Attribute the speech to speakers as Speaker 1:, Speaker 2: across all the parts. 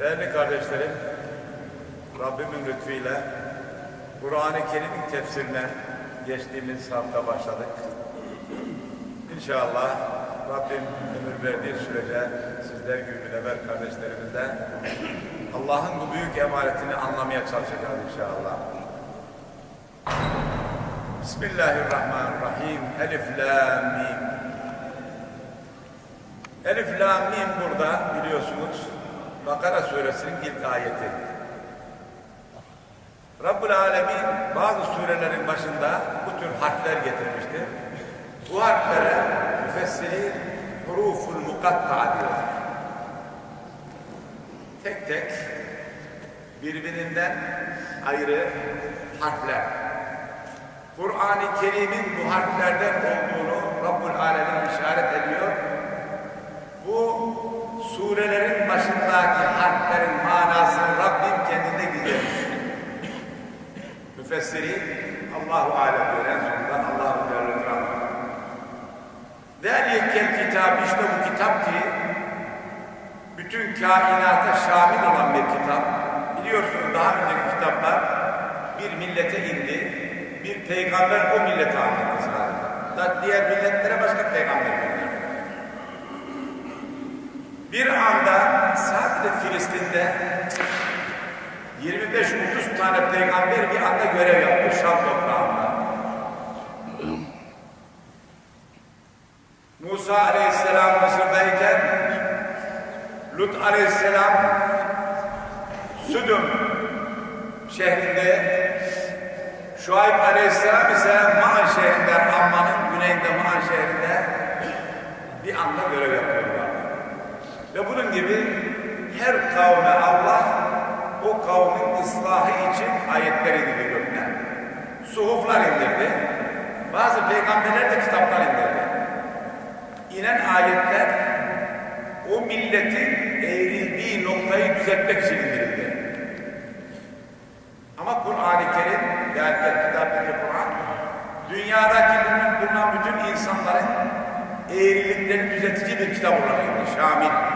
Speaker 1: Değerli kardeşlerim, Rabbimin lütfuyla Kur'an-ı Kerim'in tefsirine geçtiğimiz hafta başladık. İnşallah Rabbim ömür verdiği sürece sizler gibi münevver kardeşlerimizle Allah'ın bu büyük emanetini anlamaya çalışacağız inşallah. Bismillahirrahmanirrahim. Elif, la, mim. Elif, la, mim burada biliyorsunuz Bakara suresinin ilk ayeti. Rabbul Alemin bazı surelerin başında bu tür harfler getirmiştir. Bu harflere müfessiri huruful mukatta diyor. Tek tek birbirinden ayrı harfler. Kur'an-ı Kerim'in bu harflerden olduğunu Rabbul Alemin işaret ediyor. Bu surelerin başındaki harflerin manasını Rabbim kendinde gizlemiş. Müfessiri Allahu Alem diyor en sonunda Allahu Teala Zelikel kitap işte bu kitap ki bütün kainata şamil olan bir kitap. Biliyorsunuz daha önceki kitaplar bir millete indi. Bir peygamber o millete sadece. Da diğer milletlere başka peygamber. Bir anda sadece Filistin'de 25-30 tane peygamber bir anda görev yaptı Şam toprağında. Musa aleyhisselam Mısır'dayken Lut aleyhisselam Südüm şehrinde Şuayb aleyhisselam ise Ma'an şehrinde Amman'ın güneyinde Ma'an şehrinde bir anda görev yapıyorlar. Ve bunun gibi her kavme Allah o kavmin ıslahı için ayetler indirdi gökten. Suhuflar indirdi. Bazı peygamberler de kitaplar indirdi. İnen ayetler o milletin eğrildiği noktayı düzeltmek için indirildi. Ama Kur'an-ı Kerim, yani kitabındaki Kur'an, dünyadaki bulunan bütün insanların eğriliklerini düzeltici bir kitap olarak indi, şamil.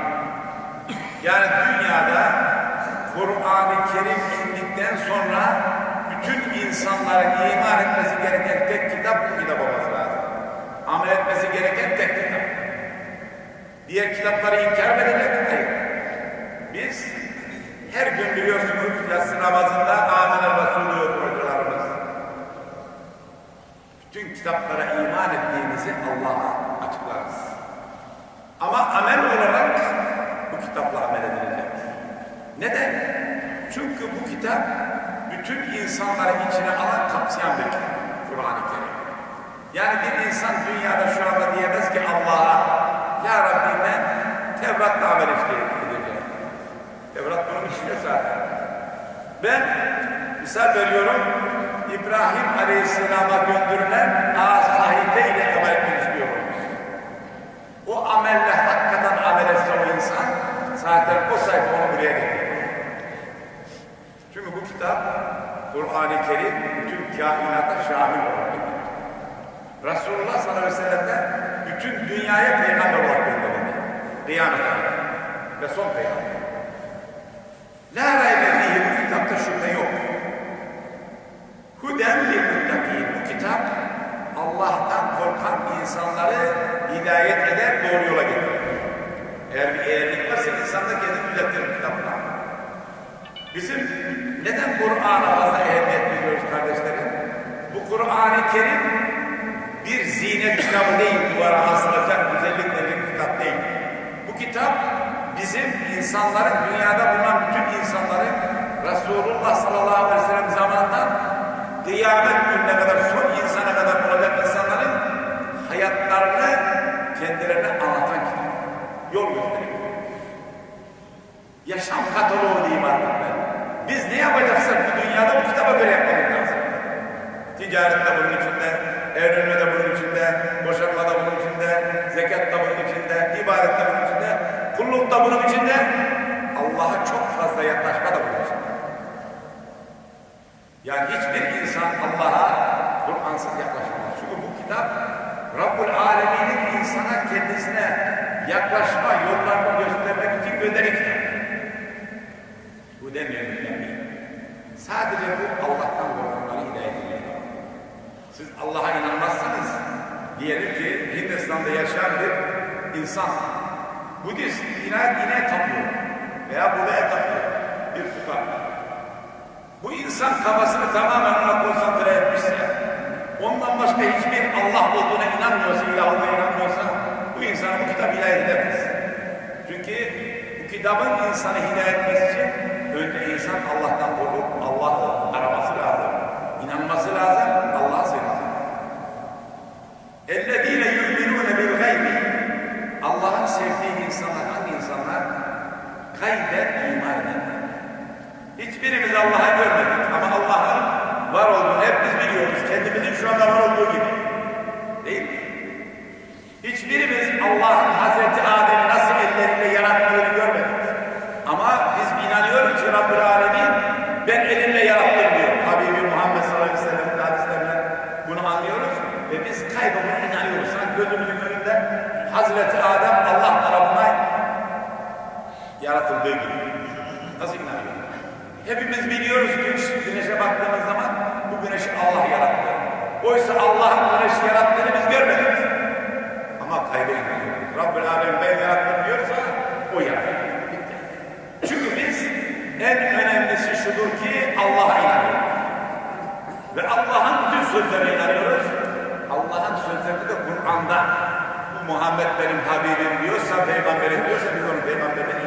Speaker 1: Yani dünyada Kur'an-ı Kerim indikten sonra bütün insanların iman etmesi gereken tek kitap bu kitap olması lazım. Amel etmesi gereken tek kitap. Diğer kitapları inkar mı edecek? Biz her gün biliyorsunuz yatsı namazında Amin Resulü hocalarımız. Bütün kitaplara iman ettiğimizi Allah'a açıklarız. Ama amel olarak bu kitapla amel edilecek. Neden? Çünkü bu kitap bütün insanları içine alan kapsayan bir kitap. Kur'an-ı Kerim. Yani bir insan dünyada şu anda diyemez ki Allah'a Ya Rabbi ben Tevrat'la amel edeceğim. Tevrat bunun içinde zaten. Ben misal veriyorum İbrahim Aleyhisselam'a gönderilen ağız sahife ile amel istiyorum. O amelle hakikaten amel etse o insan zaten o sayfa onu buraya getirir. Kitap Kur'an-ı Kerim bütün kainata şamil olarak Resulullah sallallahu aleyhi ve sellem de bütün dünyaya peygamber olarak gönderildi. Kıyamet ve son peygamber. La raybe fihi bu kitapta şüphe yok. Huden lil muttakin. Bu kitap Allah'tan korkan insanları hidayet eder, doğru yola getirir. Eğer bir eğerlik varsa insan da kendini düzeltir kitapla. Bizim neden Kur'an'a fazla ehemmiyet veriyoruz kardeşlerim? Bu Kur'an-ı Kerim bir zinet kitabı değil, duvara asılacak güzellikle bir kitap değil. Bu kitap bizim insanların, dünyada bulunan bütün insanların Resulullah sallallahu aleyhi ve sellem zamanından kıyamet gününe kadar, son insana kadar olacak insanların hayatlarını kendilerine anlatan kitap. Yol gösteriyor. Yaşam kataloğu diyeyim artık ben. Biz ne yapacaksak bu dünyada bu kitaba göre yapmamız lazım. Ticarette bunun içinde, evlenmede bunun içinde, boşanmada bunun içinde, zekatta bunun içinde, ibadette bunun içinde, kullukta bunun içinde, Allah'a çok fazla yaklaşma da bunun içinde. Yani hiçbir insan Allah'a Kur'ansız yaklaşamaz. Çünkü bu kitap Rabbul Alemin'in insana kendisine yaklaşma yollarını göstermek için gönderi kitap. Bu mümin. Sadece bu Allah'tan korkanları hidayet ediyor. Siz Allah'a inanmazsanız diyelim ki Hindistan'da yaşayan bir insan Budist yine, yine tapıyor veya Buda'ya tapıyor bir fuka. Bu insan kafasını tamamen ona konsantre etmişse ondan başka hiçbir Allah olduğuna inanmıyorsa, ilah olduğuna inanmıyorsa bu insana bu kitap hidayet edemez. Çünkü bu kitabın insanı hidayet etmesi için önce insan Allah'tan korkup Allah'ı araması lazım. İnanması lazım, Allah'a sığınması اَلَّذ۪ينَ يُؤْمِنُونَ بِالْغَيْبِ Allah'ın sevdiği insanlar hangi insanlar? Gayben iman edenler. Hiçbirimiz Allah'ı görmedik ama Allah'ın var olduğunu hep biz biliyoruz. Kendimizin şu anda var olduğu gibi. Değil mi? Hiçbirimiz Allah'ın Hazreti Güneşi yarattığını biz görmedik. Ama kayba inanıyoruz. Rabbül Alem ben yarattım diyorsa o yarattı. Çünkü biz en önemlisi şudur ki Allah'a inanıyoruz. Ve Allah'ın bütün sözlerine inanıyoruz. Allah'ın sözleri de Kur'an'da. Bu Muhammed benim Habibim diyorsa, peygamberim diyorsa biz onun peygamberine.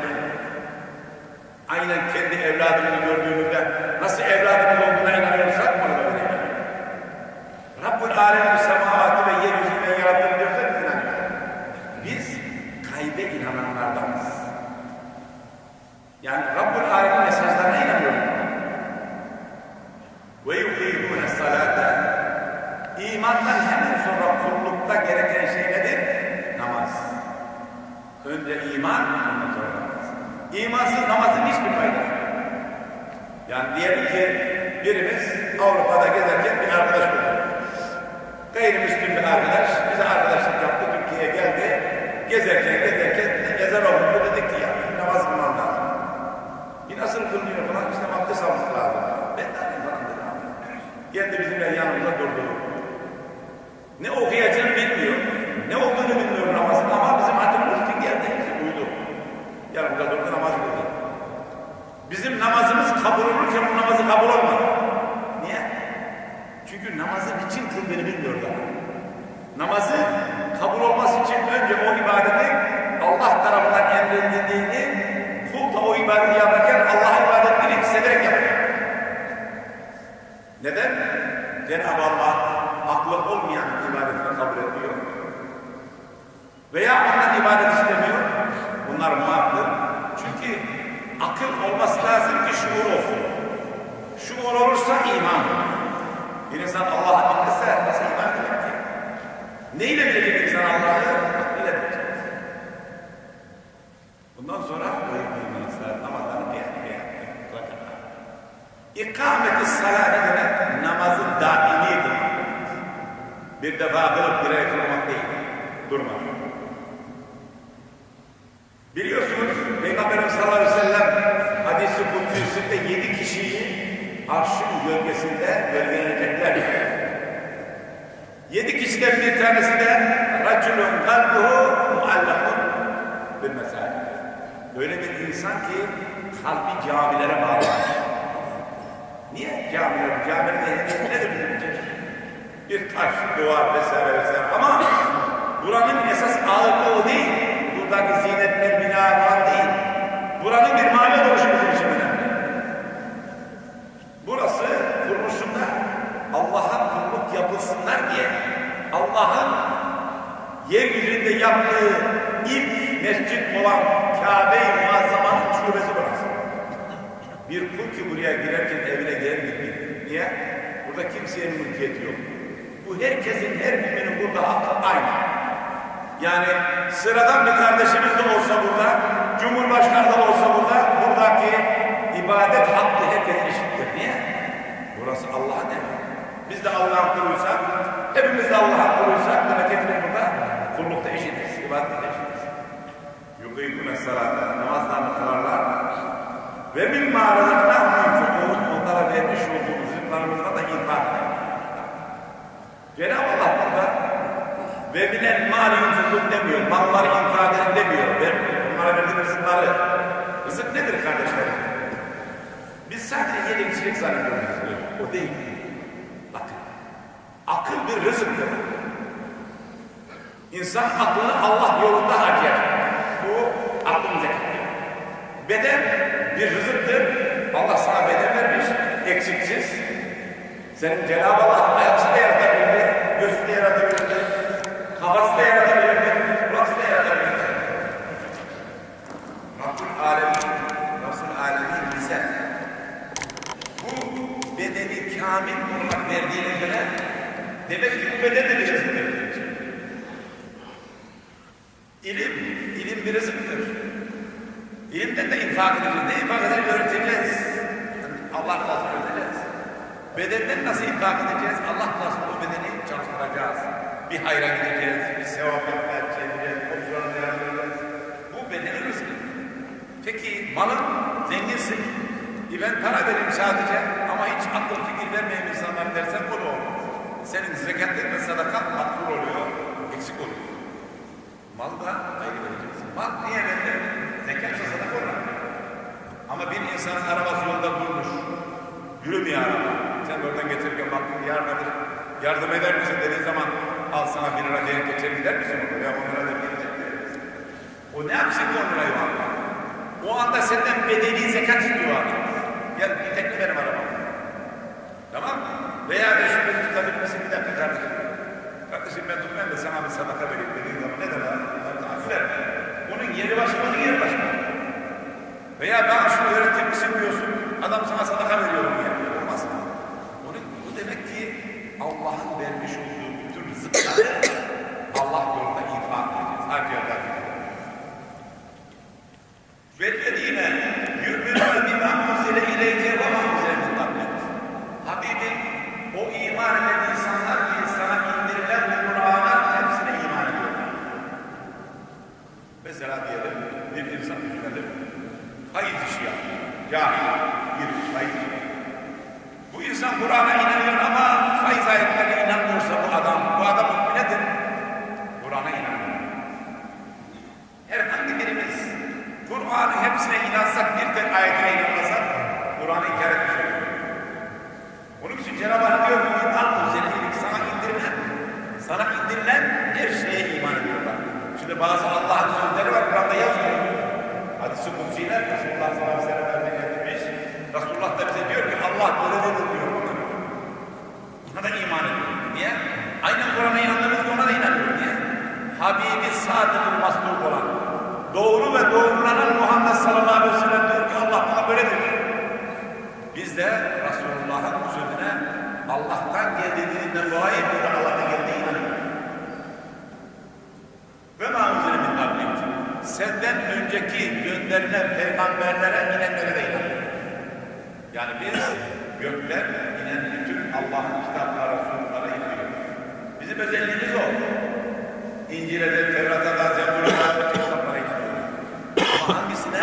Speaker 1: Aynen kendi evladımızı gördüğümüzde nasıl evladımız olduğuna inanıyorsak ona da öyle inanıyoruz. Rabbul semavatı ve yeryüzünü ben yarattım diyorsa biz inanıyoruz. Biz kaybe inananlardanız. Yani Rabbul Alemin mesajlarına inanıyoruz. Ve yuqimune salate İmandan hemen sonra kullukta gereken şey nedir? Namaz. Önce iman, ondan sonra namaz. İmansız namazın hiçbir faydası yok. Yani diyelim ki birimiz Avrupa'da gezerken bir arkadaş bulduk. Gayrimüslim bir arkadaş, bize arkadaşlık yaptı, Türkiye'ye geldi. Gezerken, gezerken ezan okundu, dedik ki ya namaz kılmam lazım. Bir nasıl kılmıyor falan, işte abdest almak lazım. Ben de alayım falan dedim abi. Geldi bizimle yanımıza durdu. Ne okuyacağını bilmiyor, ne olduğunu bilmiyor namazın ama bizim hatırımız için geldi, bizi uydu. Yanımıza durdu, namaz kıldı. Bizim namazımız kabul olurken bu namazı kabul olmadı. Niye? Çünkü namazı için kıldığını bilmiyor daha. Namazı kabul olması için önce o ibadeti Allah tarafından emredildiğini kul da o ibadeti hissederek yapıyor. Neden? Cenab-ı Allah aklı olmayan ibadetini kabul ediyor. Veya ondan ibadet istemiyor. Bunlar muhaktır. Çünkü akıl olması lazım ki şuur olsun. Şuur olursa iman. Bir insan Allah'a bilmezse nasıl iman edecek? Neyle bilecek insan Allah'ı? Aklıyla bilecek. Bundan sonra insan namazlarını beğen, beğen, beğen. İkameti salat ne demek? Namazı daimi kılmak. Bir defa kılıp bir ay kılmak değil. Durmak. Biliyorsunuz Peygamberimiz sallallahu aleyhi ve sellem hadisi kutsiyesinde yedi kişiyi arşın gölgesinde gölgelenecekler. Yedi kişiden bir tanesi de raculun kalbuhu muallakun bir mesaj. Böyle bir insan ki kalbi camilere bağlanmış. Niye camiler? Camiler nedir bizim için? Bir taş, duvar vesaire vesaire. Ama buranın esas ağırlığı o değil. Buradaki zinetler, bina falan değil. Buranın bir mahalle oluşu bizim için önemli. Burası kuruluşunda Allah'a kulluk yapılsınlar diye Allah'ın yeryüzünde yaptığı ilk mescit olan Kabe-i Muazzama'nın şubesi burası. Bir kul ki buraya girerken evine girer gibi. Niye? Burada kimseye mülkiyeti yok. Bu herkesin, her müminin burada hakkı aynı. Yani sıradan bir kardeşimiz de olsa burada, Cumhurbaşkanı da olsa burada, buradaki ibadet hakkı herkes eşittir. Niye? Burası Allah'ın evi. Biz de Allah'ın kuluysak, hepimiz de Allah'ın kuluysak, demek burada kullukta eşitiz, ibadette eşitiz. Yukîkûne salâta, namazlarını kılarlar. Ve min mağaralarına yunfukun onlara vermiş olduğumuz rızıklarımızda da infak edelim. Cenab-ı Allah burada ve minen mali yunfukun demiyor. Malları infak edin demiyor. Ver, onlara verdiğimiz rızıkları. Rızık nedir kardeşlerim? Biz sadece yedi kişilik zannediyoruz. O değil. Bakın. Akıl bir rızıktır. İnsan aklını Allah yolunda harcar. Bu aklın zekatı. Beden bir rızıktır. Allah sana beden vermiş. Eksiksiz. Senin Cenab-ı Allah ayaksız da yaratabilirdi. Göğsü de yaratabilirdi. Kafası da yaratabilirdi. Kulaksı da yaratabilirdi. Rabbul Alemin, Rabbul Alemin bize bu bedeni kamil olarak verdiğine göre demek ki bu beden de bir rızıktır. İlim, ilim bir rızıktır. İlimden de infak edeceğiz. Ne infak edeceğiz? Öğreteceğiz. Allah razı öğreteceğiz. Bedenden nasıl infak edeceğiz? Allah razı o bedeni çalıştıracağız. Bir hayra gideceğiz, bir sevap yapmaya çevireceğiz, komşularına yardım edeceğiz. Bu bedenin rızkı. Peki malın zenginsin. E ben para vereyim sadece ama hiç akıl fikir vermeyen insanlar dersen da olmaz. Senin zekatın ve sadakan makbul oluyor, eksik oluyor. Mal da ayrı vereceksin. Mal niye verilir? Zekatsa sadaka olur. Ama bir insanın arabası yolda durmuş. Yürümüyor araba. Sen oradan getirirken baktın yardım eder. Yardım eder misin dediğin zaman al sana bir lira diye geçer gider misin? Ya on lira da gelecek? O ne yapsın ki on lirayı anda? O anda senden bedeli zekat istiyor abi. Gel bir tekli benim arabam. Tamam mı? Veya şunu tutabilir misin bir dakika kardeşim? Kardeşim ben tutmayayım da sana bir sadaka vereyim dediğin zaman ne der abi? Aferin. Onun yeri başka, onun yeri başka. Veya ben şunu öğretir misin diyorsun, adam sana sadaka veriyor hepsine inansak bir tek ayetine inanmasak Kur'an'ı inkar etmiş oluruz. Onun için Cenab-ı Hak diyor ki iman özelliği sana indirilen sana indirilen her şeye iman ediyorlar. Şimdi bazı Allah'ın sözleri var Kur'an'da yazmıyor. Hadis-i Kutsi'ler Resulullah sallallahu aleyhi ve sellem'den getirmiş. Resulullah da bize diyor ki Allah böyle dedi diyor buna. Da iman ediyor. Niye? Aynen Kur'an'a inandığımız ona da inanıyor. Niye? Habibi sadık masluk olan doğru ve doğrulanan Muhammed sallallahu aleyhi ve sellem diyor ki Allah bana böyle dedi. Biz de Resulullah'ın sözüne Allah'tan geldiğinden dolayı böyle Allah'tan geldiğine inanıyoruz. Ve ma unzile min qablik. Senden önceki gönderilen peygamberlere inenlere de inanıyoruz. Yani biz gökler inen bütün Allah'ın kitapları, sunumlara inanıyoruz. Bizim özelliğimiz o. İncil'e de, Tevrat'a da, Zebur'a da, bütün kitaplara inanıyoruz. Ama hangisine?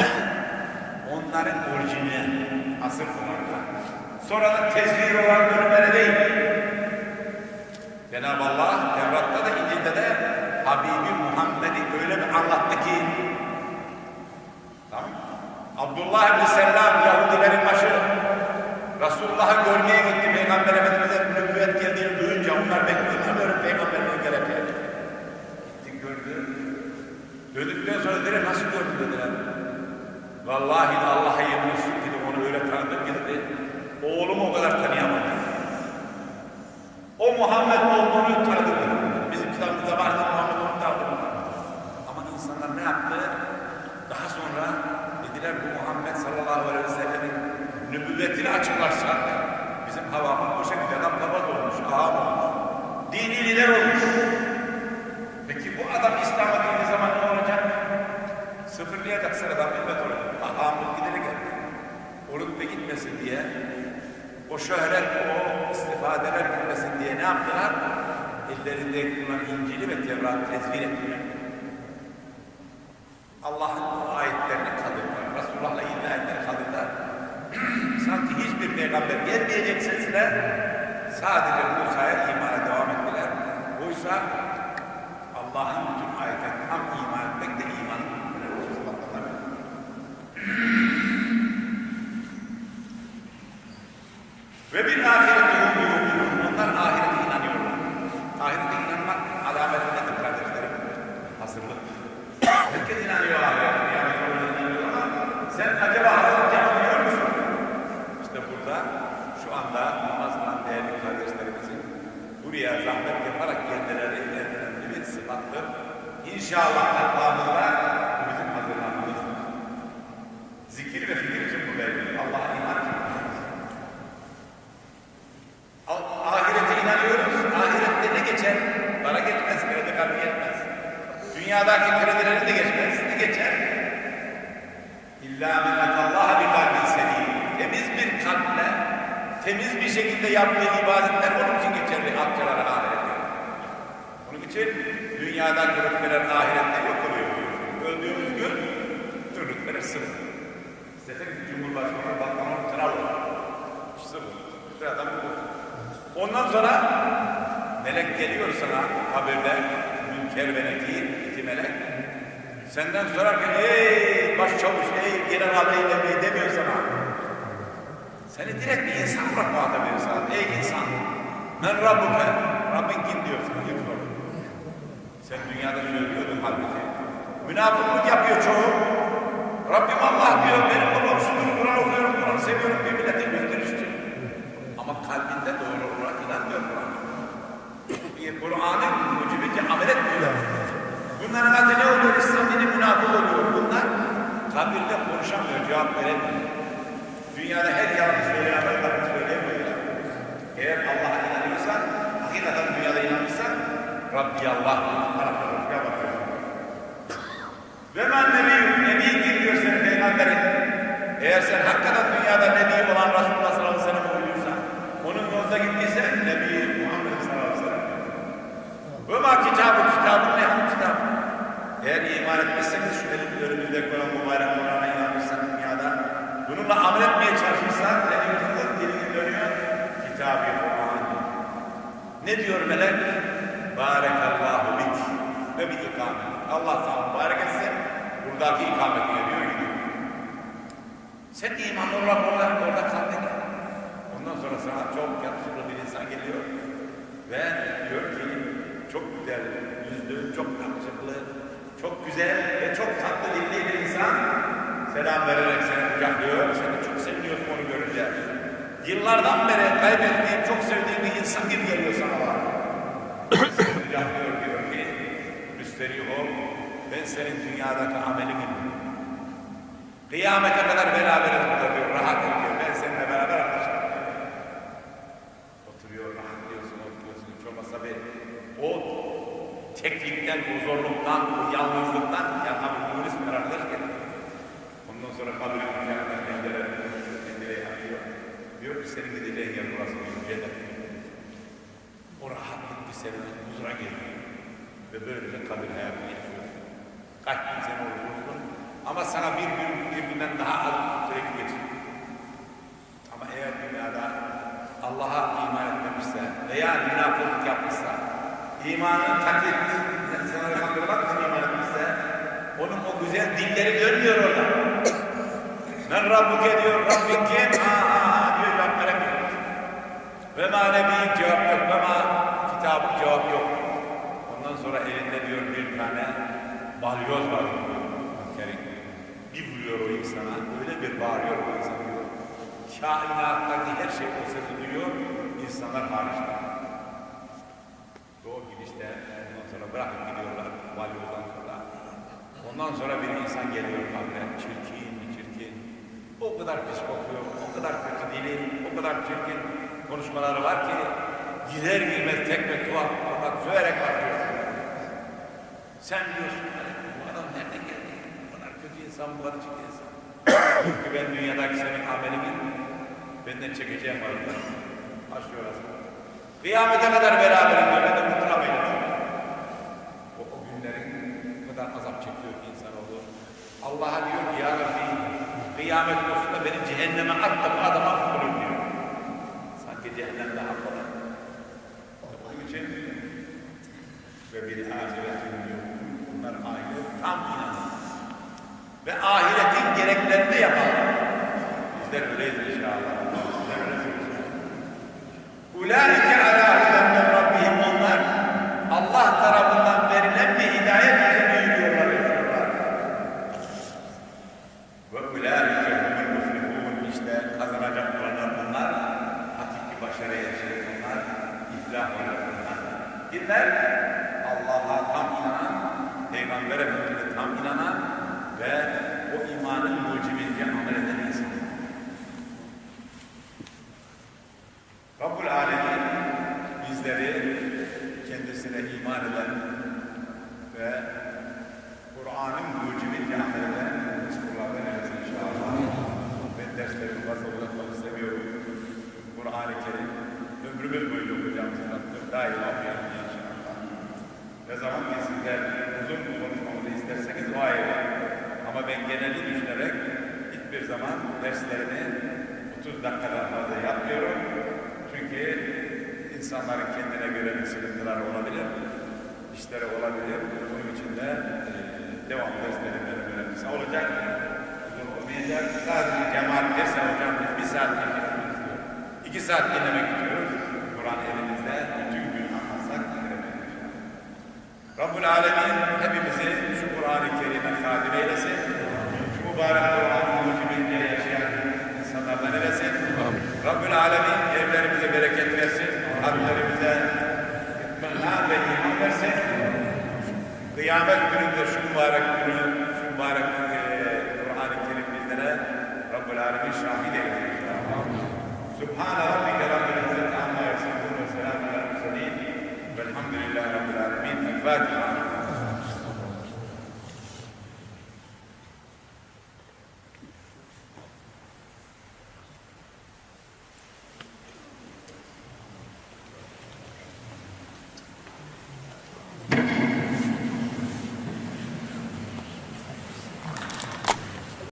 Speaker 1: Onların orijinali, asıl olanlar. Sonradan tezvir olan bölümlere değil. Cenab-ı Allah Tevrat'ta da İncil'de de Habibi Muhammed'i öyle bir anlattı ki tamam? Abdullah ibn Selam Yahudilerin başı Resulullah'ı görmeye gitti Peygamber Efendimiz'e nübüvvet geldiğini duyunca onlar bekliyorlar böyle peygamberliğe geleceğini. Gitti gördü. Döndükten sonra dediler nasıl gördün dediler. Vallahi de Allah'a yemin olsun ki onu öyle tanıdım ki dedi. Oğlumu o kadar tanıyamadım. O Muhammed olduğunu tanıdım. Bizim kitabımızda vardı Muhammed olduğunu tanıdım. Ama insanlar ne yaptı? Daha sonra dediler bu Muhammed sallallahu aleyhi ve sellemin nübüvvetini açıklarsak bizim havamız gidiyor. Adam kabaz olmuş, ağam olmuş. Dini lider olmuş. Peki bu adam İslam'a girdiği? Sıfırlayacak sıradan ümmet olacak. Ağamlık gideri geldi. Orutma gitmesin diye o şöhret, o istifadeler gitmesin diye ne yaptılar? Ellerinde bulunan İncil'i ve Tevrat'ı tezvir ettiler. Allah'ın o ayetlerini kaldırdılar. Resulullah'la ilgili ayetleri kaldırdılar. peygamber gelmeyecek sesine sadece Musa'ya imana devam ettiler. Oysa Allah'ın bütün ayetine tam iman etmek de imanın sıfatlarından Ve bir ahirete hum yu'minun. Onlar ahirete inanıyorlar. Ahirete inanmak alameti nedir kardeşlerim? Hazırlık. Herkes inanıyor ahirete. Yani sen acaba hazırlık yapabiliyor musun? İşte burada şu anda namaz kılan değerli kardeşlerimizin buraya zahmet yaparak kendileri önemli bir sıfattır. İnşallah takvamızda bizim hazırlanmamız. Zikir ve fikir için buradayız. Allah'a iman için. Ah- Ahirete inanıyoruz. Ahirette ne geçer? Para geçmez, kredi kartı geçmez. Dünyadaki kredileri de geçmez. Geçer? İlla men atallaha bi kalbin selim. Temiz bir kalple, temiz bir şekilde yaptığı ibadetler onun için geçerli akçalara ahirette. Onun için dünyada rütbeler ahirette yok oluyor. Öldüğümüz gün rütbeler sıfır. İstesek Cumhurbaşkanı, Bakanı, Kral olur. Sıfır. Bir kurtul. Ondan sonra melek geliyor sana haberde münker ve nekir iki melek. Senden sorarken ey başçavuş ey genel ağabey demeyi demiyor sana. Seni direkt bir insan olarak ediyor sana. Ey insan men rabbuke Rabbin kim diyor sana ilk soru. Sen dünyada söylüyordun halbuki. Münafıklık yapıyor çoğu. Rabbim Allah diyor benim babam şudur Kur'an okuyorum Kur'an seviyorum bir millete gösterişçi. Ama kalbinde doğru olarak inanmıyor Kur'an'a. Kur'an'ın mucibince amel etmiyor. Bunların adı ne oluyor? İslam dini münafık oluyor. Bunlar kabirde konuşamıyor, cevap veremiyor. Dünyada her yalan söyleyen adam kabir söyleyemiyor. Eğer Allah'a inanıyorsan, hakikaten dünyada inanmışsan, Rabbi Allah, Araplar, ya bakıyor. Ve men nebi, nebi kim diyor senin peygamberin? Eğer sen hakikaten dünyada nebi olan Resulullah sallallahu aleyhi ve sellem uyuyorsan, onun yolunda gittiysen nebi Muhammed sallallahu aleyhi ve sellem. Ve ma kitabı, kitabın ne kitap? Eğer iman etmişseniz şu elimde önümüzde koyan mübarek Kur'an'a inanmışsan dünyada, bununla amel etmeye çalışırsan ne diyorsunuz? Dilini dönüyor, kitabı Kur'an. Ne diyor melek? Barekallahu bik ve bir ikamet. Allah sana mübarek etsin. Buradaki ikametine diyor gidiyor. Sen imanlı olarak orada, orada kaldın. Ondan sonra sana çok yakışıklı bir insan geliyor ve diyor ki çok güzel yüzlü, çok yakışıklı, çok güzel ve çok tatlı dilli bir insan selam vererek seni kucaklıyor. Sen de çok seviniyorsun onu görünce. Yıllardan beri kaybettiğin, çok sevdiğin bir insan gibi geliyor sana var. Seni kucaklıyor diyor ki müsterih ol, ben senin dünyadaki amelinim. Kıyamete kadar beraberiz burada diyor, rahat ol diyor. Ben seninle beraber arkadaşım. Oturuyor, rahatlıyorsun, oturuyorsun. Hiç olmazsa bir o teklikten, o zorluktan, o yalnızlıktan yanına bir polis bir arkadaş gelir. Ondan sonra kabulün üzerinden pencere, pencereye atıyor. Diyor ki senin gideceğin yer burası diyor, cennet. O rahatlık bir senin huzura geliyor. Ve böylece kabir hayatını yaşıyor. Kaç bin sene olursun ama sana bir gün birbirinden daha az sürekli geçiyor. Ama eğer dünyada Allah'a iman etmemişse veya münafıklık yapmışsa, imanın taklit, insanları kandırmak için iman etmişse, onun o güzel dilleri dönmüyor orada. Ben Rabbuke diyor, Rabbin kim? Ha ha diyor, cevap veremiyor. Ve ma nebiyyik cevap yok, ve ma kitabın cevap yok. Ondan sonra elinde diyor bir tane balyoz var. Kerim. Bir vuruyor o insana, öyle bir bağırıyor o insan diyor. Kainattaki her şey o sesi duyuyor, insanlar hariçte. Doğu gidişte ondan sonra bırakıp gidiyorlar balyozdan sonra. Ondan sonra bir insan geliyor kabre, çirkin. O kadar pis kokuyor, o kadar kötü dili, o kadar çirkin konuşmaları var ki gider girmez tekme tuhaf, tuhaf söverek bakıyor. Sen diyorsun, "Hani bu adam nereden geldi? Bu kadar kötü insan, bu kadar çirkin insan. Çünkü ben dünyadaki senin amelimi benden çekeceğim var. Başlıyor aslında. Kıyamete kadar beraberiz diyor, ben de mutlaka. O, o günlerin kadar azap çekiyor ki insanoğlu. Allah'a diyor ki ya Rabbi kıyamet olsun da beni cehenneme at da bu adama kurun diyor. Çünkü cehennem daha kolay. Onun için ve bir ahiretin yok. Bunlar ahiret tam inanır. Ve ahiretin gereklerini yapalım. Bizler öyleyiz inşallah. Bizler öyleyiz inşallah. Ulaike ala huden min rabbihim onlar Allah tarafından verilen bir hidayet üzerine yürüyorlar, yaşıyorlar. Ve ulaike humul muflihun işte kazanacak olanlar bunlar. Hakiki başarı yaşayacak bunlar. iflah olacak bunlar. Kimler? Allah'a tam inanan, Peygamber Efendimiz'e tam inanan ve o imanın mucibince amel eden insanlar. Rabbul Alemin bizleri kendisine iman eden ve Kur'an'ın mucibince amel eden kullardan eylesin inşallah. Ben derslerimi fazla uzatmak istemiyorum. Kur'an-ı Kerim ömrümüz boyunca okuyacağımız kitaptır. Daima okuyalım inşallah. Ne zaman ki sizler uzun konuşmamızı isterseniz o ayrı. Ama ben geneli düşünerek hiçbir zaman derslerini 30 dakikadan fazla yapmıyorum. Çünkü insanların kendine göre bir sıkıntıları olabilir, işleri olabilir. Bunun için de e, devam derslerin benim önemlisi olacak. Uzun olmayacak. Sadece cemaat derse hocam bir saat dinlemek istiyoruz. İki saat dinlemek istiyoruz. Kur'an elimizde bütün gün anlatsak dinlemeyiz. Rabbul Alemin hepimizi şu Kur'an-ı Kerim'e kadir eylesin. Şu mübarek Kur'an-ı mucibince yaşayan insanlardan eylesin. Rabbul Alemin evlerimize bereket versin. Kalplerimize itminan ve iman versin. Kıyamet gününde şu mübarek günü, şu mübarek eee, Kur'an-ı Kerim bizlere Rabbul Alemin şahit eylesin. Subhane Rabbike Rabbil İzzeti Amma Yasifun ve Selamun Aleyhi ve Velhamdülillahi Rabbil Alemin. vaak